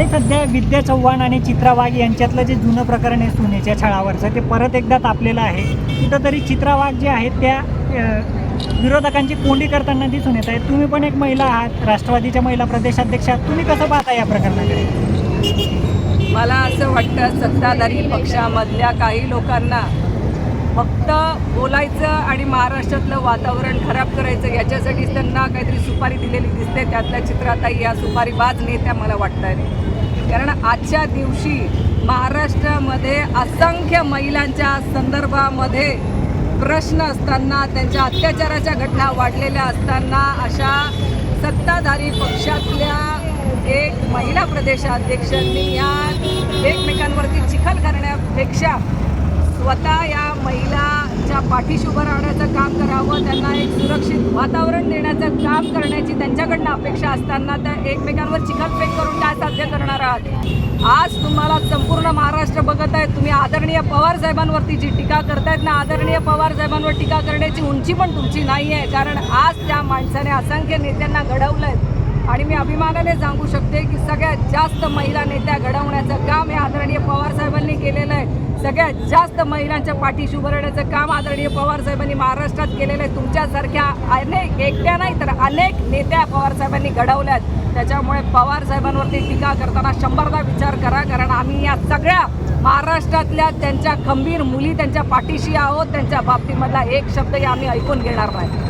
आता सध्या विद्या चव्हाण आणि चित्रा वाघ यांच्यातलं जे जुनं प्रकरण आहे सुनेच्या छळावरचं ते परत एकदा तापलेलं आहे. कुठंतरी चित्रा वाघ जे आहेत त्या विरोधकांची कोंडी करताना दिसून येत आहे तुम्ही पण एक महिला आहात राष्ट्रवादीच्या महिला प्रदेशाध्यक्ष आहात. तुम्ही कसं पाहता या प्रकरणाकडे? मला असं वाटतं सत्ताधारी पक्षामधल्या काही लोकांना फक्त बोलायचं आणि महाराष्ट्रातलं वातावरण खराब करायचं याच्यासाठीच त्यांना काहीतरी सुपारी दिलेली दिसते. त्यातल्या चित्राताई या सुपारी बाज नेत्या मला वाटत आहेत कारण आजच्या दिवशी महाराष्ट्रामध्ये असंख्य महिलांच्या संदर्भामध्ये प्रश्न असताना त्यांच्या अत्याचाराच्या घटना वाढलेल्या असताना अशा सत्ताधारी पक्षातल्या एक महिला प्रदेशाध्यक्षांनी या एकमेकांवरती चिखल करण्यापेक्षा स्वतः या महिलाच्या पाठीशी उभं राहण्याचं काम करावं त्यांना एक सुरक्षित वातावरण देण्याचं काम करण्याची त्यांच्याकडनं अपेक्षा असताना त्या एकमेकांवर चिखलफेक करून काय साध्य करणार आहात? आज तुम्हाला संपूर्ण महाराष्ट्र बघत आहे. तुम्ही आदरणीय पवार साहेबांवरती जी टीका करतायत ना आदरणीय पवार साहेबांवर टीका करण्याची उंची पण तुमची नाही आहे कारण आज त्या माणसाने असंख्य नेत्यांना घडवलं आहे आणि मी अभिमानाने सांगू शकते की सगळ्यात जास्त महिला नेत्या घडवण्याचं काम हे आदरणीय पवार साहेबांनी केलेलं आहे. सगळ्यात जास्त महिलांच्या पाठीशी उभं राहण्याचं काम आदरणीय पवार साहेबांनी महाराष्ट्रात केलेलं आहे. तुमच्यासारख्या अनेक एकट्या नाही तर अनेक नेत्या पवार साहेबांनी घडवल्यात त्याच्यामुळे पवार साहेबांवरती टीका करताना शंभरदा विचार करा कारण आम्ही या सगळ्या महाराष्ट्रातल्या त्यांच्या खंबीर मुली त्यांच्या पाठीशी आहोत. त्यांच्या बाबतीमधला एक शब्दही आम्ही ऐकून घेणार नाही.